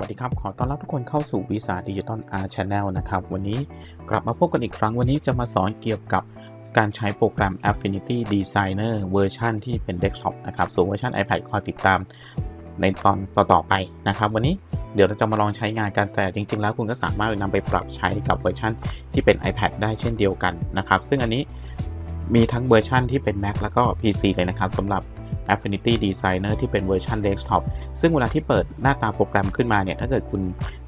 วัสดีครับ ขอต้อนรับทุกคนเข้าสู่วิสาดิจิตอลอาร์ชแนลนะครับ วันนี้กลับมาพบกันอีกครั้ง วันนี้จะมาสอนเกี่ยวกับการใช้โปรแกรม Affinity Designer เวอร์ชันที่เป็น Desktop นะครับ ส่วนเวอร์ชัน iPad คอยติดตามในตอนต่อๆไปนะครับ วันนี้เดี๋ยวเราจะมาลองใช้งานกันแต่จริง ๆ แล้วคุณก็สามารถนำไปปรับใช้กับเวอร์ชันที่เป็น iPad ได้เช่นเดียวกันนะครับ ซึ่งอันนี้มีทั้งเวอร์ชันที่เป็น Mac แล้วก็ PC เลยนะครับสำหรับ Affinity Designer ที่เป็นเวอร์ชัน Desktop ซึ่งเวลาที่เปิดหน้าตาโปรแกรมขึ้นมาเนี่ย ถ้าเกิดคุณ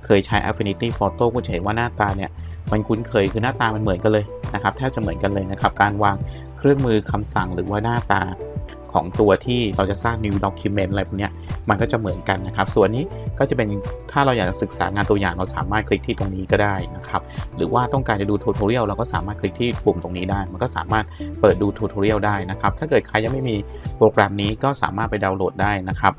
เคยใช้ Affinity Photo คุณจะเห็นว่าหน้าตาเนี่ย มันคุ้นเคยคือหน้าตามันเหมือนกันเลยนะครับ แทบจะเหมือนกันเลยนะครับ การวางเครื่องมือคำสั่งหรือว่าหน้าตา ของตัวที่เราจะสร้าง new document อะไรพวกนี้มันก็จะเหมือนกันนะครับ ส่วนนี้ก็จะเป็นถ้าเราอยากจะศึกษางานตัวอย่างเราสามารถคลิกที่ตรงนี้ก็ได้นะครับ หรือว่าต้องการจะดู tutorial เราก็สามารถคลิกที่ปุ่มตรงนี้ได้ มันก็สามารถเปิดดู tutorial ได้นะครับ ถ้าเกิดใครยังไม่มีโปรแกรมนี้ก็สามารถไปดาวน์โหลดได้นะครับ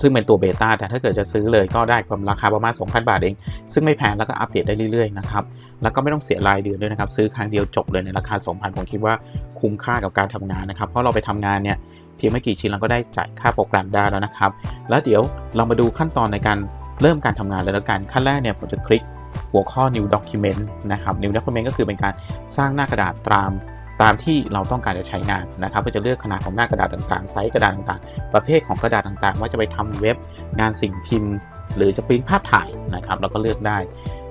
ซึ่งเป็นตัวเบต้าแต่ถ้าเกิดจะซื้อเลยก็ได้ความราคาประมาณ 2,000 บาทเอง ซึ่งไม่แพงแล้วก็อัปเดตได้เรื่อยๆนะครับ แล้วก็ไม่ต้องเสียรายเดือนด้วยนะครับ ซื้อครั้งเดียวจบเลยในราคา 2,000 ผมคิดว่าคุ้มค่ากับการทำงานนะครับ เพราะเราไปทำงานเนี่ยเพียงไม่กี่ชิ้นเราก็ได้จ่ายค่าโปรแกรมได้แล้วนะครับ แล้วเดี๋ยวเรามาดูขั้นตอนในการเริ่มการทำงานเลยแล้วกัน ขั้นแรกเนี่ยผมจะคลิกหัวข้อ new document นะครับ new document ก็คือเป็นการสร้างหน้ากระดาษตาม ตามที่เราต้องการจะใช้งานนะครับเพื่อจะเลือกขนาดของหน้ากระดาษต่างๆ ไซส์กระดาษต่างๆ ประเภทของกระดาษต่างๆ ว่าจะไปทำเว็บงานสิ่งพิมพ์ หรือจะพิมพ์ภาพถ่ายนะครับเราก็เลือกได้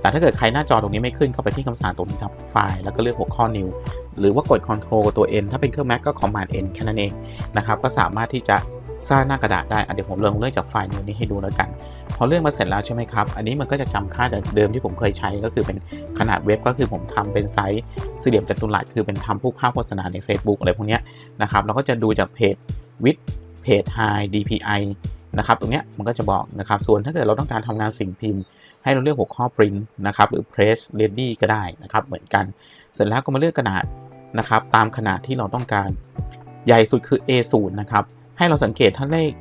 แต่ถ้าเกิดใครหน้าจอตรงนี้ไม่ขึ้นเข้าไปที่คำสั่งตรงนี้ครับไฟล์แล้วก็เลือกหัวข้อ new หรือว่ากด Ctrl ตัว N ถ้าเป็นเครื่อง Mac ก็ Command N แค่นั้นเองนะครับก็สามารถที่จะ สร้างหน้ากระดาษได้เดี๋ยวผมลองเลื่อนจากไฟล์นี้ให้ดูแล้วกัน พอเลื่อนมาเสร็จแล้วใช่ไหมครับ อันนี้มันก็จะจำค่าจากเดิมที่ผมเคยใช้ก็คือเป็นขนาดเว็บก็คือผมทำเป็นไซส์สี่เหลี่ยมจัตุรัสคือเป็นทำพวกภาพโฆษณาใน Facebook อะไรพวกเนี้ยนะครับเราก็จะดูจากเพจวิดเพจ High DPI นะครับตรงเนี้ยมันก็จะบอกนะครับส่วนถ้าเกิดเราต้องการทำงานสิ่งพิมพ์ ให้เราเลือกหัวข้อ print นะครับหรือ press ready ก็ได้นะครับเหมือนกัน เสร็จแล้วก็มาเลือกขนาดนะครับตามขนาดที่เราต้องการใหญ่สุดคือ A0 นะครับ ให้เราสังเกตถ้าเลข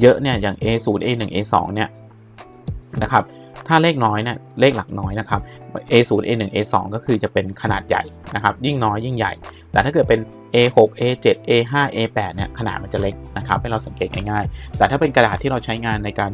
เยอะเนี่ยอย่าง A0 A1 A2 เนี่ยนะครับถ้าเลขน้อยเนี่ยเลขหลักน้อยนะครับ A0 A1 A2 ก็คือจะเป็นขนาดใหญ่นะครับ ยิ่งน้อยยิ่งใหญ่ แต่ถ้าเกิดเป็น A6 A7 A5 A8 เนี่ยขนาดมันจะเล็กนะครับ ให้เราสังเกตง่ายๆ แต่ถ้าเป็นกระดาษที่เราใช้งานในการ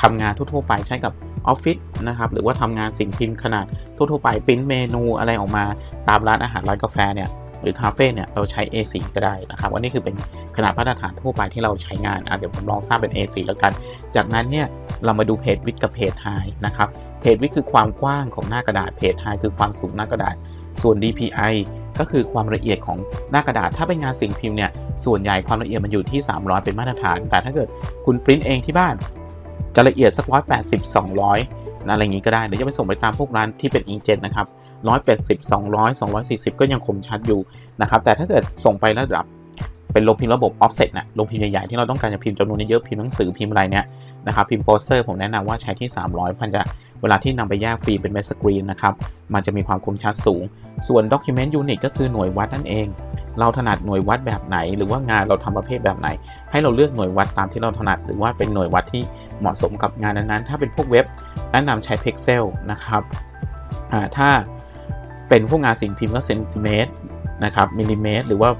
ทำงานทั่วๆไปใช้กับออฟฟิศนะครับหรือว่าทำงานสิ่งพิมพ์ขนาดทั่วๆไปปริ้นเมนูอะไรออกมา ตามร้านอาหารร้านกาแฟเนี่ย หรือคาเฟ่เนี่ยเราใช้ A4 ก็ได้นะครับว่านี่คือเป็นขนาดมาตรฐานทั่วไปที่เราใช้งานอะเดี๋ยวผมลองสร้างเป็น A4 แล้วกัน จากนั้นเนี่ยเรามาดูเพจวิดกับเพจไฮนะครับเพจวิดคือความกว้างของหน้ากระดาษเพจไฮคือความสูงหน้ากระดาษ ส่วน DPI ก็คือความละเอียดของหน้ากระดาษ ถ้าเป็นงานสิ่งพิมพ์เนี่ยส่วนใหญ่ความละเอียดมันอยู่ที่ 300 เป็นมาตรฐาน แต่ถ้าเกิดคุณปริ้นเองที่บ้านจะละเอียดสักร้อยแปดสิบสองร้อยอะไรอย่างนี้ก็ได้หรือจะไปส่งไปตามพวกร้านที่เป็นอิงเจ็ตนะครับ ร้อยแปดสิบสองร้อยสองร้อยสี่สิบก็ยังคมชัดอยู่นะครับแต่ถ้าเกิดส่งไประดับเป็นลงพิมพ์ระบบ offset นะลงพิมพ์ใหญ่ๆที่เราต้องการจะพิมพ์จำนวนเยอะพิมพ์หนังสือพิมพ์อะไรเนี่ยนะครับพิมพ์โปสเตอร์ผมแนะนำว่าใช้ที่ 300 พันจะเวลาที่นำไปแยกฟิล์มเป็นแมสสกรีนนะครับมันจะมีความคมชัดสูง ส่วน document unit ก็คือหน่วยวัดนั่นเอง เราถนัดหน่วยวัดแบบไหน หรือว่างานเราทำประเภทแบบไหน ให้เราเลือกหน่วยวัดตามที่เราถนัด หรือว่าเป็นหน่วยวัดที่เหมาะสมกับงานนั้นๆ ถ้าเป็นพวกเว็บแนะนำใช้ Pixel นะครับถ้า เป็นพวกงานสิ่งพิมพ์ก็เซนติเมตรนะครับมิลลิเมตรหรือว่า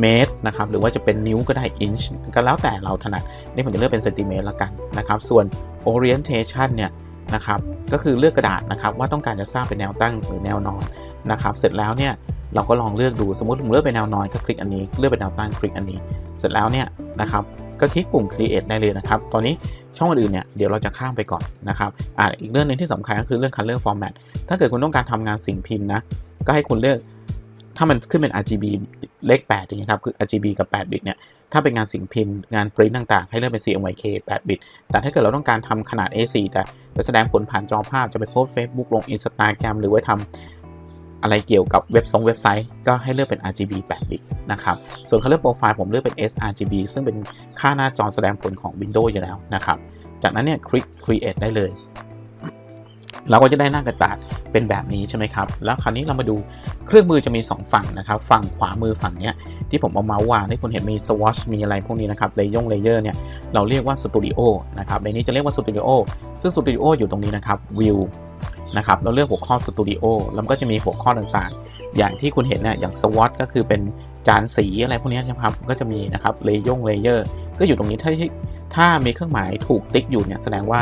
เมตรนะครับหรือว่าจะเป็นนิ้วก็ได้อินช์ก็แล้วแต่เราถนัดนี่ผมจะเลือกเป็นเซนติเมตรละกันนะครับ ส่วน orientation เนี่ยนะครับก็คือเลือกกระดาษนะครับว่าต้องการจะสร้างเป็นแนวตั้งหรือแนวนอนนะครับ เสร็จแล้วเนี่ยเราก็ลองเลือกดูสมมติผมเลือกเป็นแนวนอนก็คลิกอันนี้เลือกเป็นแนวตั้งคลิกอันนี้ เสร็จแล้วเนี่ยนะครับ ก็คลิกปุ่ม create ได้เลยนะครับ ตอนนี้ช่องอื่นเนี่ยเดี๋ยวเราจะข้ามไปก่อนนะครับอ่าอีกเรื่องหนึงที่สำคัญก็คือเรื่อง color format ถ้าเกิดคุณต้องการทำงานสิ่งพิมพ์นะ ก็ให้คุณเลือก ถ้ามันขึ้นเป็น RGB เลข8อย่างนี้ครับ คือ RGB กับ 8 บิตเนี่ย ถ้าเป็นงานสิ่งพิมพ์งานปริ้นต่างๆ ให้เลือกเป็น CMYK 8 บิต แต่ถ้าเกิดเราต้องการทำขนาด A4 แต่แสดงผลผ่านจอภาพจะไปโพสต์ Facebook ลง Instagram หรือไว่าทำ อะไรเกี่ยวกับเว็บซงเว็บไซต์ก็ให้เลือกเป็น RGB 8 บิตนะครับ ส่วน Color Profile ผมเลือกเป็น sRGB ซึ่งเป็นค่าหน้าจอแสดงผลของ Windows อยู่แล้วนะครับ จากนั้นเนี่ยคลิก Create ได้เลย เราก็จะได้หน้ากระดาษเป็นแบบนี้ใช่ไหมครับ แล้วคราวนี้เรามาดูเครื่องมือจะมี 2 ฝั่งนะครับ ฝั่งขวามือฝั่งเนี้ยที่ผมเอามาวางให้คุณเห็นมี swatch มีอะไรพวกนี้นะครับเลยงเลเยอร์เนี่ยเราเรียกว่า Studio นะครับในนี้จะเรียกว่า Studio ซึ่ง Studio อยู่ตรงนี้นะครับ View นะครับเราเลือกหัวข้อ Studio แล้วก็จะมีหัวข้อต่างๆ อย่างที่คุณเห็นเนี่ยอย่าง swatch ก็คือเป็นจานสีอะไรพวกนี้นะครับก็จะมีนะครับเลยงเลเยอร์ก็อยู่ตรงนี้ถ้าถ้ามีเครื่องหมายถูกติ๊กอยู่เนี่ยแสดงว่า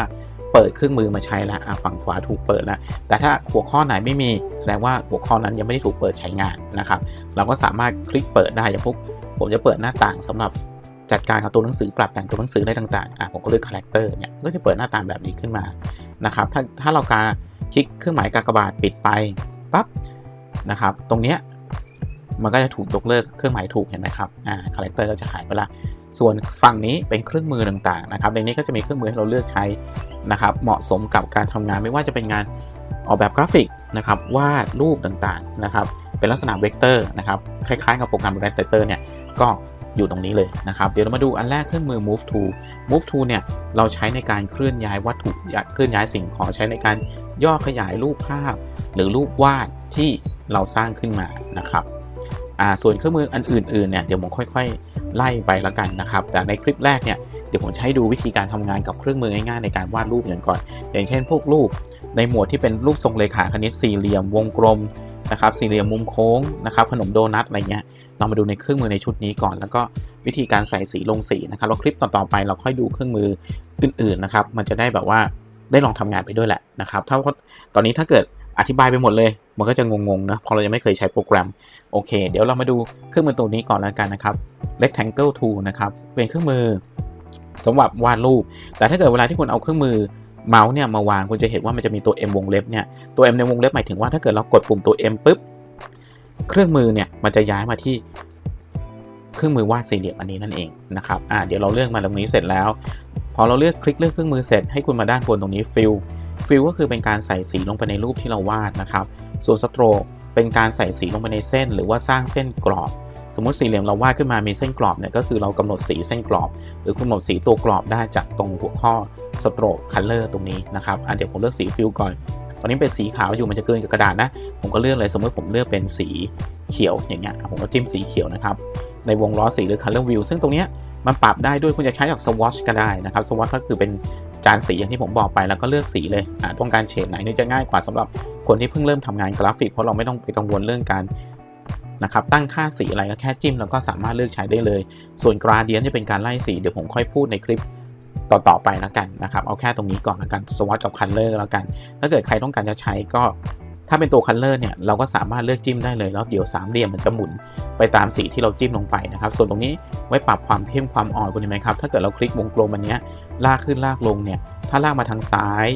เปิดเครื่องมือมาใช้แล้วอะฝั่งขวาถูกเปิดแล้ว แต่ถ้าหัวข้อไหนไม่มีแสดงว่าหัวข้อนั้นยังไม่ได้ถูกเปิดใช้งานนะครับ เราก็สามารถคลิกเปิดได้อย่างพวกผมจะเปิดหน้าต่างสำหรับจัดการกับตัวหนังสือปรับแต่งตัวหนังสือได้ต่างๆอะผมก็เลือกคาแรคเตอร์เนี่ยก็จะเปิดหน้าต่างแบบนี้ขึ้นมานะครับถ้าถ้าเราการ คลิกเครื่องหมายกากบาทปิดไปปั๊บนะครับ ตรงเนี้ยมันก็จะถูกยกเลิกเครื่องหมายถูกเห็นไหมครับอ่าคาแรคเตอร์ก็จะหายไปละส่วนฝั่งนี้เป็นเครื่องมือต่างๆนะครับในนี้ก็จะมีเครื่องมือให้เราเลือกใช้นะครับ เหมาะสมกับการทำงานไม่ว่าจะเป็นงานออกแบบกราฟิกนะครับวาดรูปต่างๆนะครับ เป็นลักษณะเวกเตอร์นะครับคล้ายๆกับโปรแกรม Illustrator เนี่ยก็ อยู่ตรงนี้เลยนะครับ เดี๋ยวเรามาดูอันแรกเครื่องมือ move to move to เนี่ย เราใช้ในการเคลื่อนย้ายวัตถุเคลื่อนย้ายสิ่งของใช้ในการย่อขยายรูปภาพ หรือรูปวาดที่เราสร้างขึ้นมานะครับส่วนเครื่องมืออันอื่นๆเนี่ยเดี๋ยวผมค่อย ๆ ไล่ไปแล้วกันนะครับ แต่ในคลิปแรกเนี่ยเดี๋ยวผมจะให้ดูวิธีการทำงานกับเครื่องมือง่ายๆในการวาดรูปอย่างก่อน อย่างเช่นพวกรูปในหมวดที่เป็นรูปทรงเลขาคณิตสี่เหลี่ยม วงกลม นะครับสี่เหลี่ยมมุมโค้งนะครับขนมโดนัทอะไรเงี้ยเรามาดูในเครื่องมือในชุดนี้ก่อน แล้วก็วิธีการใส่สีลงสีนะครับแล้วคลิปต่อๆไปเราค่อยดูเครื่องมืออื่นๆนะครับมันจะได้แบบว่าได้ลองทำงานไปด้วยแหละนะครับถ้าตอนนี้ถ้าเกิดอธิบายไปหมดเลย มันก็จะงงๆนะพราะเรายังไม่เคยใช้โปรแกรมโอเค เดี๋ยวเรามาดูเครื่องมือตัวนี้ก่อนแล้วกันนะครับ rectangle tool นะครับเป็นเครื่องมือสำหรับวาดรูป แต่ถ้าเกิดเวลาที่คุณเอาเครื่องมือ เมาส์เนี่ยมาวางคุณจะเห็นว่ามันจะมีตัว M วงเล็บเนี่ยตัว M ในวงเล็บหมายถึงว่าถ้าเกิดเรากดปุ่มตัว M ปุ๊บเครื่องมือเนี่ยมันจะย้ายมาที่เครื่องมือวาดสี่เหลี่ยมอันนี้นั่นเองนะครับอ่าเดี๋ยวเราเลือกมาตรงนี้เสร็จแล้ว พอเราเลือกคลิกเลือกเครื่องมือเสร็จให้คุณมาด้านบนตรงนี้ fill fill ก็คือเป็นการใส่สีลงไปในรูปที่เราวาดนะครับ ส่วน stroke เป็นการใส่สีลงไปในเส้น หรือว่าสร้างเส้นกรอบ สมมติสี่เหลี่ยมเราวาดขึ้นมามีเส้นกรอบเนี่ยก็คือเรากำหนดสีเส้นกรอบ หรือกำหนดสีตัวกรอบได้จากตรงหัวข้อ stroke color ตรงนี้นะครับอะเดี๋ยวผมเลือกสีฟิลก่อนตอนนี้เป็นสีขาวอยู่มันจะเกินกับกระดาษนะ ผมก็เลือกเลยสมมติผมเลือกเป็นสีเขียวอย่างเงี้ยผมก็จิ้มสีเขียวนะครับในวงล้อสีหรือ color view ซึ่งตรงเนี้ยมันปรับได้ด้วยคุณจะใช้จาก swatch ก็ได้นะครับ swatch ก็คือเป็นจานสีอย่างที่ผมบอกไปแล้วก็เลือกสีเลยต้องการเฉดไหนนี่จะง่ายกว่าสำหรับคนที่เพิ่งเริ่มทำงานกราฟิก เพราะเราไม่ต้องไปกังวลเรื่องการ นะครับตั้งค่าสีอะไรก็แค่จิ้มแล้วก็สามารถเลือกใช้ได้เลย ส่วน gradient จะเป็นการไล่สีเดี๋ยวผมค่อยพูดในคลิปต่อๆไปแล้วกันนะครับเอาแค่ตรงนี้ก่อนแล้วกัน swatch กับ color แล้วกัน ถ้าเกิดใครต้องการจะใช้ก็ถ้าเป็นตัว color เนี่ยเราก็สามารถเลือกจิ้มได้เลยแล้วเดี๋ยวสามเหลี่ยมมันจะหมุนไปตามสีที่เราจิ้มลงไปนะครับ ส่วนตรงนี้ไว้ปรับความเข้มความอ่อนคุณเห็นไหมครับถ้าเกิดเราคลิกวงกลมอันเนี้ยลากขึ้นลากลงเนี่ยถ้าลากมาทางซ้าย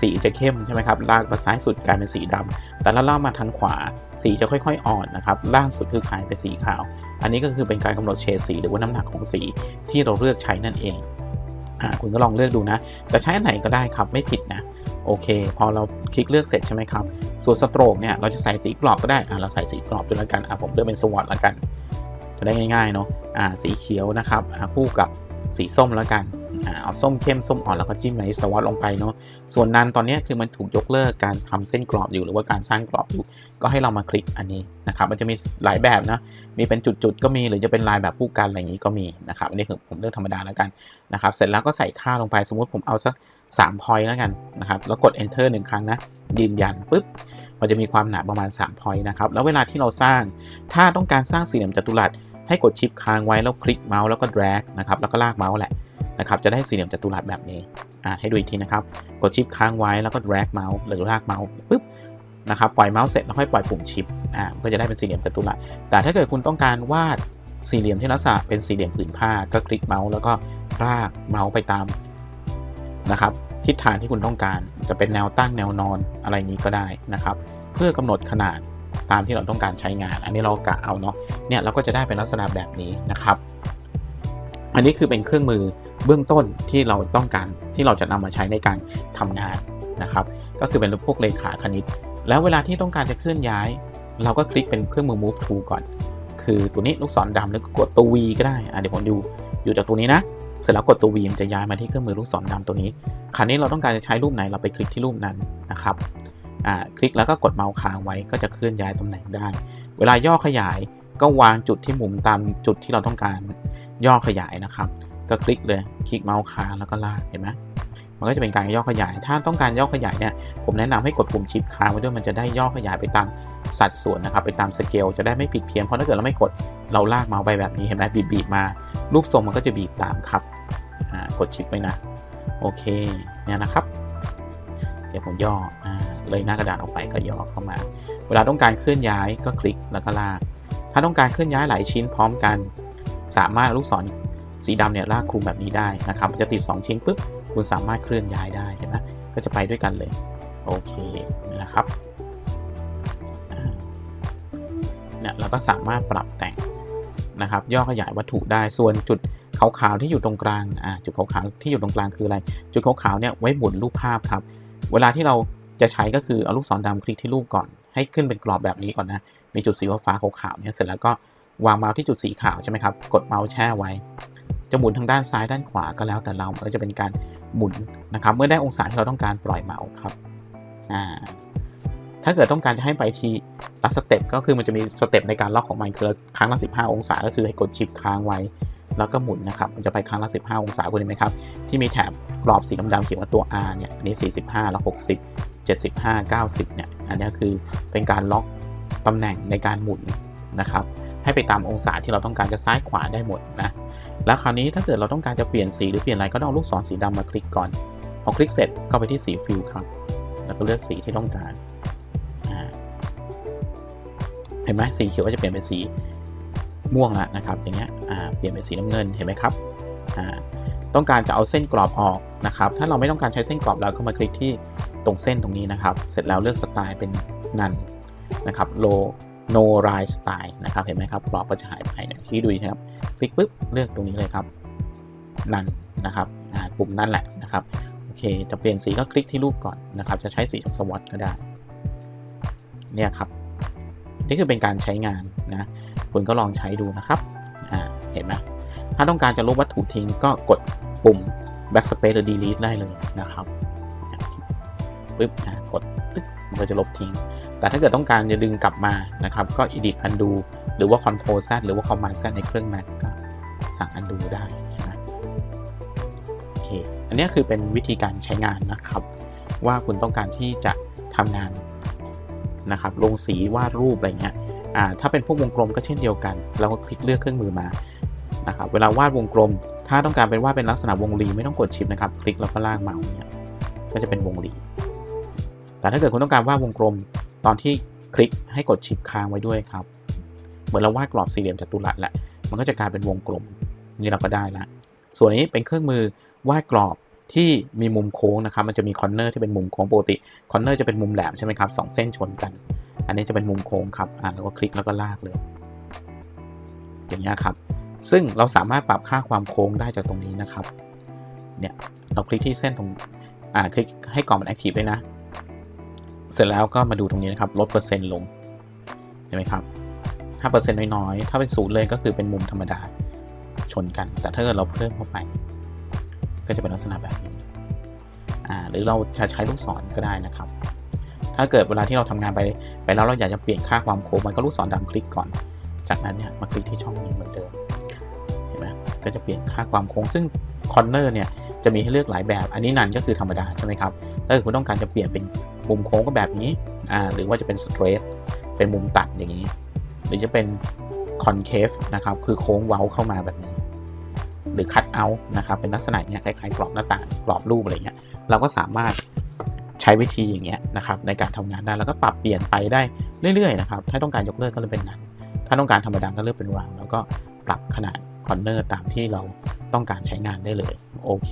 สีจะเข้มใช่ไหมครับลากมาซ้ายสุดกลายเป็นสีดำแต่ถ้าลากมาทางขวา สีจะค่อยๆ อ่อนนะครับล่างสุดคือกลายเป็นสีขาว อันนี้ก็คือเป็นการกำหนดเฉดสีหรือว่าน้ำหนักของสีที่เราเลือกใช้นั่นเองอคุณก็ลองเลือกดูนะ จะใช้อันไหนก็ได้ครับไม่ผิดนะ โอเค พอเราคลิกเลือกเสร็จใช่ไหมครับ ส่วนสโตรกเนี่ยเราจะใส่สีกรอบก็ได้เราใส่สีกรอบด้วยแล้วกันผมเลือกเป็นสวอตแล้วกัน จะได้ง่ายๆเนาะอ่าสีเขียวนะครับคู่กับ สีส้มแล้วกันอเอาส้มเข้มส้มอ่อนแล้วก็จิ้มในสวอตลงไปเนาะส่วนนั้นตอนนี้คือมันถูกยกเลิกการทำเส้นกรอบอยู่หรือว่าการสร้างกรอบอยู่ก็ให้เรามาคลิกอันนี้นะครับมันจะมีหลายแบบนะมีเป็นจุดๆก็มีหรือจะเป็นลายแบบผู้กันอะไรอย่างนี้ก็มีนะครับอันนี้คือผมเลือกธรรมดาแล้วกันนะครับเสร็จแล้วก็ใส่ค่าลงไปสมมุติผมเอาสัก3 point แล้วกันนะครับแล้วกด enter หนึ่งครั้งนะยืนยันปุ๊บมันจะมีความหนาประมาณ3 point นะครับแล้วเวลาที่เราสร้างถ้าต้องการสร้างสี่เหลี่ยมจัตุรัส ให้กดชิปค้างไว้แล้วคลิกเมาส์แล้วก็ drag นะครับแล้วก็ลากเมาส์แหละนะครับจะได้สี่เหลี่ยมจัตุรัสแบบนี้อ่าให้ดูอีกทีนะครับ กดชิปค้างไว้แล้วก็ drag เมาส์หรือลากเมาส์ปุ๊บนะครับปล่อยเมาส์เสร็จแล้วค่อยปล่อยปุ่มชิปอ่าก็จะได้เป็นสี่เหลี่ยมจัตุรัสแต่ถ้าเกิดคุณต้องการวาดสี่เหลี่ยมที่ลักษณะเป็นสี่เหลี่ยมผืนผ้าก็คลิกเมาส์แล้วก็ลากเมาส์ไปตามนะครับทิศทางที่คุณต้องการจะเป็นแนวตั้งแนวนอนอะไรนี้ก็ได้นะครับ เพื่อกำหนดขนาด ตามที่เราต้องการใช้งาน อันนี้เรากะเอาเนาะเนี่ยเราก็จะได้เป็นลักษณะแบบนี้นะครับ อันนี้คือเป็นเครื่องมือเบื้องต้นที่เราต้องการที่เราจะนำมาใช้ในการทำงานนะครับ ก็คือเป็นพวกเลขาคณิต แล้วเวลาที่ต้องการจะเคลื่อนย้าย เราก็คลิกเป็นเครื่องมือ move tool ก่อน คือตัวนี้ลูกศรดำแล้วก็กดตัว V ก็ได้อะเดี๋ยวผมดูอยู่จากตัวนี้นะเสร็จแล้วกดตัว V มันจะย้ายมาที่เครื่องมือลูกศรดำตัวนี้ คราวนี้เราต้องการจะใช้รูปไหนเราไปคลิกที่รูปนั้นนะครับ คลิกแล้วก็กดเมาส์ค้างไว้ก็จะเคลื่อนย้ายตำแหน่งได้ เวลาย่อขยายก็วางจุดที่มุมตามจุดที่เราต้องการย่อขยายนะครับ ก็คลิกเลยคลิกเมาส์ค้างแล้วก็ลากเห็นไหมมันก็จะเป็นการย่อขยาย ถ้าต้องการย่อขยายเนี่ยผมแนะนำให้กดปุ่มชิปค้างไว้ด้วยมันจะได้ย่อขยายไปตามสัดส่วนนะครับ ไปตามสเกลจะได้ไม่ผิดเพี้ยนเพราะถ้าเกิดเราไม่กดเราลากเมาส์ไปแบบนี้เห็นไหมบีบบีบมา รูปทรงมันก็จะบีบตามครับกดชิปไว้นะโอเคเนี่ยนะครับ เดี๋ยวผมย่ออ่า เลยหน้ากระดาษออกไปก็ย่อเข้ามา เวลาต้องการเคลื่อนย้ายก็คลิกแล้วก็ลาก ถ้าต้องการเคลื่อนย้ายหลายชิ้นพร้อมกัน สามารถลูกศรสีดำเนี่ยลากคลุมแบบนี้ได้นะครับจะติด 2 ชิ้นปุ๊บคุณสามารถเคลื่อนย้ายได้เห็นไหมก็จะไปด้วยกันเลยโอเคนะครับเนี่ยเราก็สามารถปรับแต่งนะครับ ย่อขยายวัตถุได้ส่วนจุดขาวๆที่อยู่ตรงกลางอ่าจุดขาวๆที่อยู่ตรงกลางคืออะไร จุดขาวๆเนี่ยไว้หมุนรูปภาพครับ เวลาที่เรา จะใช้ก็คือเอาลูกศรดำคลิกที่รูปก่อน ให้ขึ้นเป็นกรอบแบบนี้ก่อนนะ มีจุดสีฟ้าขาวๆเนี่ยเสร็จแล้วก็วางเมาส์ที่จุดสีขาวใช่ไหมครับ กดเมาส์แช่ไว้ จะหมุนทางด้านซ้ายด้านขวาก็แล้วแต่เราก็จะเป็นการหมุนนะครับ เมื่อได้องศาที่เราต้องการปล่อยเมาส์ครับ อ่า ถ้าเกิดต้องการจะให้ไปทีละสเต็ปก็คือมันจะมีสเต็ปในการล็อกของมันคือครั้งละ 15 องศา ก็คือให้กดชิปค้างไว้ แล้วก็หมุนนะครับ มันจะไปครั้งละ 15 องศาคุณเห็นไหมครับ ที่มีแถบกรอบสีดำๆเขียนว่าตัว R เนี่ย อันนี้ 45 แล้ว 60 75 90 เนี่ย อันนี้คือเป็นการล็อกตำแหน่งในการหมุนนะครับ ให้ไปตามองศาที่เราต้องการจะซ้ายขวาได้หมดนะ แล้วคราวนี้ถ้าเกิดเราต้องการจะเปลี่ยนสีหรือเปลี่ยนอะไรก็ต้องเอาลูกศรสีดำมาคลิกก่อน พอคลิกเสร็จก็ไปที่สีฟิลครับ แล้วก็เลือกสีที่ต้องการ เห็นไหมสีเขียวก็จะเปลี่ยนเป็นสีม่วงล้วนะครับ อย่างเงี้ยเปลี่ยนเป็นสีน้ำเงิน เห็นไหมครับ ต้องการจะเอาเส้นกรอบออกนะครับ ถ้าเราไม่ต้องการใช้เส้นกรอบเราก็มาคลิกที่ ตรงเส้นตรงนี้นะครับ เสร็จแล้วเลือกสไตล์เป็นนันนะครับ low no line style นะครับ เห็นไหมครับกรอบก็จะหายไปเนี่ยที่ดูนะครับ คลิกปุ๊บเลือกตรงนี้เลยครับ นันนะครับอ่าปุ่มนั่นแหละนะครับโอเค จะเปลี่ยนสีก็คลิกที่รูปก่อนนะครับ จะใช้สีจากสวอตก็ได้ เนี่ยครับ นี่คือเป็นการใช้งานนะคุณก็ลองใช้ดูนะครับอ่าเห็นไหมถ้าต้องการจะลบวัตถุทิ้งก็กดปุ่ม backspace หรือ delete ได้เลยนะครับ ปึ๊บอ่ากดปึ๊บมันก็จะลบทิ้ง แต่ถ้าเกิดต้องการจะดึงกลับมานะครับ ก็ edit undo หรือว่า control z หรือว่า command z ในเครื่อง Mac ก็สั่ง undo ได้นะโอเคอันนี้คือเป็นวิธีการใช้งานนะครับ ว่าคุณต้องการที่จะทำงานนะครับ ลงสีวาดรูปอะไรเงี้ยอ่าถ้าเป็นพวกวงกลมก็เช่นเดียวกัน เราก็คลิกเลือกเครื่องมือมานะครับเวลาวาดวงกลม ถ้าต้องการเป็นวาดเป็นลักษณะวงรีไม่ต้องกดชิปนะครับ คลิกแล้วก็ลากเมาส์เนี่ยก็จะเป็นวงรี แต่ถ้าเกิดคุณต้องการวาดวงกลมตอนที่คลิกให้กดชิปค้างไว้ด้วยครับ เหมือนเราวาดกรอบสี่เหลี่ยมจัตุรัสแหละ มันก็จะกลายเป็นวงกลม นี่เราก็ได้ละ ส่วนนี้เป็นเครื่องมือวาดกรอบที่มีมุมโค้งนะครับ มันจะมีคอนเนอร์ที่เป็นมุมโค้งปกติ คอนเนอร์จะเป็นมุมแหลมใช่ไหมครับสองเส้นชนกัน อันนี้จะเป็นมุมโค้งครับ อ่าแล้วก็คลิกแล้วก็ลากเลย อย่างนี้ครับ ซึ่งเราสามารถปรับค่าความโค้งได้จากตรงนี้นะครับ เนี่ย เราคลิกที่เส้นตรง อ่า คลิกให้กรอบมันแอคทีฟด้วยนะ สร็จแล้วก็มาดูตรงนี้นะครับลดเปอร์เซ็นต์ลงเห็นไหมครับถ้าเปอร์เซ็นต์น้อยๆ ถ้าเป็นศูนย์เลยก็คือเป็นมุมธรรมดาชนกัน แต่ถ้าเกิดเราเพิ่มเข้าไป ก็จะเป็นลักษณะแบบนี้อ่าหรือเราจะใช้ลูกศรก็ได้นะครับ ถ้าเกิดเวลาที่เราทำงานไปไปแล้วเราอยากจะเปลี่ยนค่าความโค้งมันก็ลูกศรดำคลิกก่อน จากนั้นเนี่ยมาคลิกที่ช่องนี้เหมือนเดิมเห็นไหมก็จะเปลี่ยนค่าความโค้งซึ่งคอนเนอร์เนี่ยจะมีให้เลือกหลายแบบ อันนี้นันก็คือธรรมดาใช่ไหมครับถ้าเกิดคุณต้องการจะเปลี่ยนเป็น มุมโค้งก็แบบนี้อ่าหรือว่าจะเป็นสเตรทเป็นมุมตัดอย่างนี้ หรือจะเป็นคอนเคฟนะครับคือโค้งเว้าเข้ามาแบบนี้ หรือคัตเอาท์นะครับเป็นลักษณะเนี้ยคล้ายๆกรอบหน้าต่างกรอบรูปอะไรเงี้ยเราก็สามารถใช้วิธีอย่างเงี้ยนะครับในการทำงานได้แล้วก็ปรับเปลี่ยนไปได้เรื่อยๆนะครับถ้าต้องการยกเลิกก็เลยเป็นนั้น ถ้าต้องการธรรมดาก็เลือกเป็นวางแล้วก็ปรับขนาดคอนเนอร์ตามที่เราต้องการใช้งานได้เลยโอเค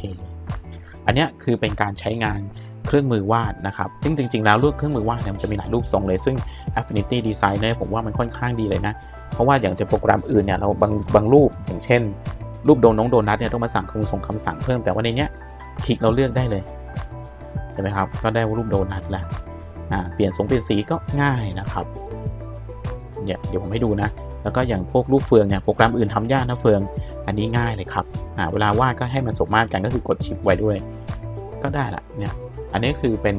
อันเนี้ยคือเป็นการใช้งาน เครื่องมือวาดนะครับ ซึ่งจริง ๆ แล้วรูปเครื่องมือวาดเนี่ยมันจะมีหลายรูปทรงเลย ซึ่ง Affinity Designer ผมว่ามันค่อนข้างดีเลยนะ เพราะว่าอย่างในโปรแกรมอื่นเนี่ยเราบางบางรูปอย่างเช่น รูปโดน้องโดนัทเนี่ยต้องมาสั่งคงส่งคำสั่งเพิ่มแต่ว่าในเนี้ยคลิกเราเลือกได้เลยเห็นไหมครับ ก็ได้รูปโดนัทแล้วเปลี่ยนทรงเปลี่ยนสีก็ง่ายนะครับเนี่ยเดี๋ยวผมให้ดูนะ แล้วก็อย่างพวกรูปเฟืองเนี่ยโปรแกรมอื่นทำยากนะเฟือง อันนี้ง่ายเลยครับเวลาวาดก็ให้มันสมมาตรกันก็คือกดชิปไว้ด้วย ก็ได้ละเนี่ยอันนี้คือเป็น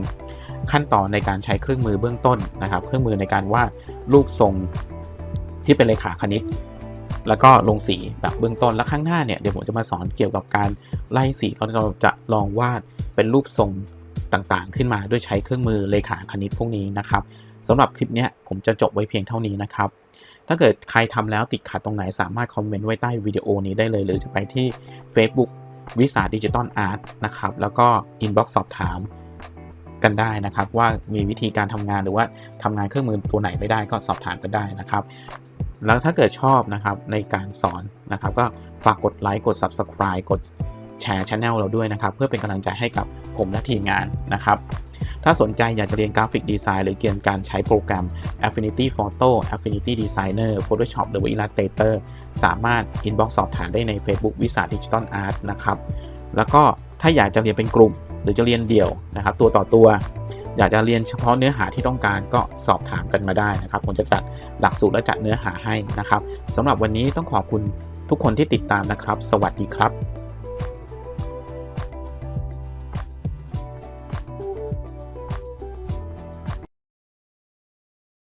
ขั้นตอนในการใช้เครื่องมือเบื้องต้นนะครับ เครื่องมือในการวาดรูปทรงที่เป็นเลขาคณิต แล้วก็ลงสีแบบเบื้องต้นแล้วข้างหน้าเนี่ยเดี๋ยวผมจะมาสอนเกี่ยวกับการไล่สีเพราะเราจะลองวาดเป็นรูปทรงต่างๆ ขึ้นมาด้วยใช้เครื่องมือเลขาคณิตพวกนี้นะครับสำหรับคลิปนี้ผมจะจบไว้เพียงเท่านี้นะครับถ้าเกิดใครทำแล้วติดขัดตรงไหนสามารถคอมเมนต์ไว้ใต้วิดีโอนี้ได้เลย หรือจะไปที่ Facebook วิสาดิจิตอลอาร์ตนะครับ แล้วก็อินบ็อกซ์สอบถามกันได้นะครับ ว่ามีวิธีการทำงานหรือว่าทำงานเครื่องมือตัวไหนไม่ได้ก็สอบถามกันได้นะครับ แล้วถ้าเกิดชอบนะครับในการสอนนะครับ ก็ฝากกดไลค์กด Subscribe กดแชร์ช anel เราด้วยนะครับ เพื่อเป็นกำลังใจให้กับผมและทีมงานนะครับ ถ้าสนใจอยากจะเรียนกราฟิกดีไซน์หรือเรียนการใช้โปรแกรม Affinity Photo Affinity Designer Photoshop หรือ Illustrator สามารถ inbox สอบถามได้ใน Facebook วิสาดิจิตอลอาร์ตนะครับแล้วก็ถ้าอยากจะเรียนเป็นกลุ่ม หรือจะเรียนเดี่ยวนะครับ ตัวต่อตัว อยากจะเรียนเฉพาะเนื้อหาที่ต้องการก็สอบถามกันมาได้นะครับผมจะจัดหลักสูตรและจัดเนื้อหาให้นะครับสำหรับวันนี้ต้องขอบคุณทุกคนที่ติดตามนะครับ สวัสดีครับ